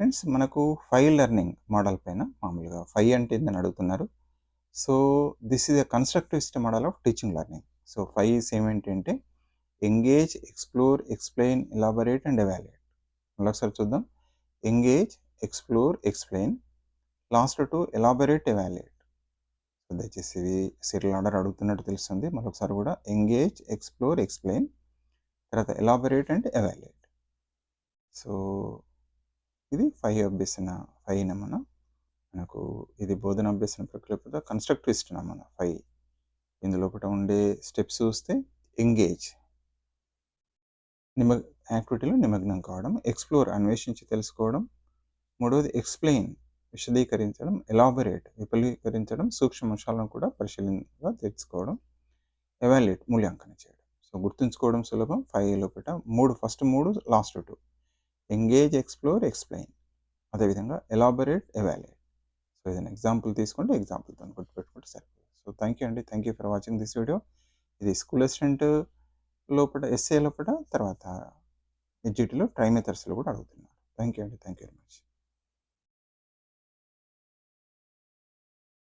Friends మనకు five learning model పైన మామూలుగా ఫైవ్ అంటే ఏందని అడుగుతున్నారు. So this is a constructivist model of teaching learning. So five ఏమేంటి అంటే engage explore explain elaborate and evaluate. మళ్ళీ ఒకసారి చూద్దాం. Engage explore explain last two elaborate evaluate. So దయచేసి సిరిల్ సీరియల్ ఆర్డర్ అడుగుతున్నట్టు తెలుస్తుంది. మరొకసారి కూడా ఎంగేజ్ ఎక్స్ప్లోర్ ఎక్స్ప్లెయిన్ తర్వాత ఎలాబరేట్ అండ్ ఎవాల్యుయేట్. సో ఇది ఫైవ్ అభ్యసన ఫైవ్ నమన మనకు ఇది బోధన అభ్యసన ప్రక్రియ కన్స్ట్రక్టివిస్ట్ నమన ఫైవ్ ఇందులో ఉండే స్టెప్స్ చూస్తే ఎంగేజ్ నిమ యాక్టివిటీలో నిమగ్నం కావడం ఎక్స్ప్లోర్ అన్వేషించి తెలుసుకోవడం మూడవది ఎక్స్ప్లెయిన్ విశదీకరించడం ఎలాబొరేట్ విపులీకరించడం సూక్ష్మ అంశాలను కూడా పరిశీలనగా తెలుసుకోవడం ఎవాల్యుయేట్ మూల్యాంకనం చేయడం. సో గుర్తుంచుకోవడం సులభం. ఫైవ్ లోపల మూడు ఫస్ట్ మూడు last two engage explore explain అదేవిధంగా ఎలాబరేట్ ఎవాల్యుయేట్ సో ఏదైనా ఎగ్జాంపుల్ తీసుకుంటే ఎగ్జాంపుల్ ఎగ్జాంపుల్తో గుర్తుపెట్టుకుంటే సరిపోతుంది. సో థ్యాంక్ యూ అండి. Thank you for watching this video ఇది స్కూల్ అసిస్టెంట్ లోపల ఎస్ఏ లోపల తర్వాత ఎడ్జిటీలో ట్రైమెథర్స్లో కూడా అడుగుతున్నారు థ్యాంక్ యూ అండి. Thank you very much